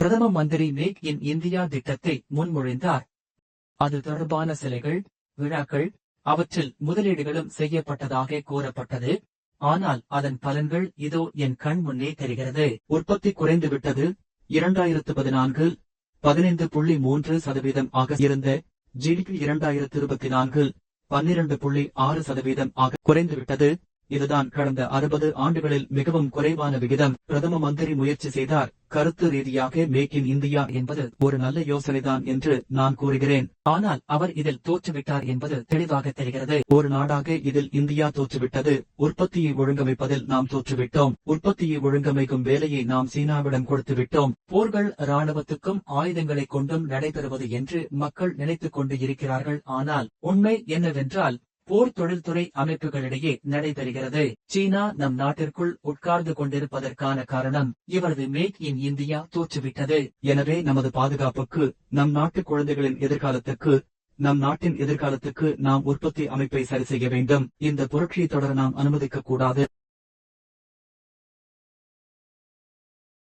பிரதம மந்திரி make in India திட்டத்தை முன்மொழிந்தார். அது தொடர்பான சிலைகள் விழாக்கள் அவற்றில் முதலீடுகளும் செய்யப்பட்டதாக கூறப்பட்டது. ஆனால் அதன் பலன்கள் இதோ என் கண் முன்னே தெரிகிறது. உற்பத்தி குறைந்து விட்டது இரண்டாயிரத்து பதினான்கு பதினைந்து புள்ளி மூன்று சதவீதம் ஆக இருந்த ஜிடிபி இரண்டாயிரத்து இருபத்தி நான்கு பன்னிரண்டு புள்ளி ஆறு சதவீதம் ஆக குறைந்துவிட்டது. இதுதான் கடந்த அறுபது ஆண்டுகளில் மிகவும் குறைவான விகிதம். பிரதம மந்திரி முயற்சி செய்தார். கருத்து ரீதியாக மேக் இன் இந்தியா என்பது ஒரு நல்ல யோசனைதான் என்று நான் கூறுகிறேன். ஆனால் அவர் இதில் தோற்றுவிட்டார் என்பது தெளிவாக தெரிகிறது. ஒரு நாடாக இதில் இந்தியா தோற்றுவிட்டது. உற்பத்தியை ஒழுங்கமைப்பதில் நாம் தோற்றுவிட்டோம். உற்பத்தியை ஒழுங்கமைக்கும் வேலையை நாம் சீனாவிடம் கொடுத்துவிட்டோம் போர்கள் ராணுவத்துக்கும் ஆயுதங்களை கொண்டும் நடைபெறுவது என்று மக்கள் நினைத்துக் கொண்டு இருக்கிறார்கள். ஆனால் உண்மை என்னவென்றால் போர் தொழில்துறை அமைப்புகளிடையே நடைபெறுகிறது. சீனா நம் நாட்டிற்குள் உட்கார்ந்து கொண்டிருப்பதற்கான காரணம் இவரது மேக் இன் இந்தியா தோற்றுவிட்டது. எனவே நமது பாதுகாப்புக்கு நம் நாட்டு குழந்தைகளின் எதிர்காலத்துக்கு நம் நாட்டின் எதிர்காலத்துக்கு நாம் உற்பத்தி அமைப்பை சரி செய்ய வேண்டும். இந்த புரட்சியை தொடர நாம் அனுமதிக்க கூடாது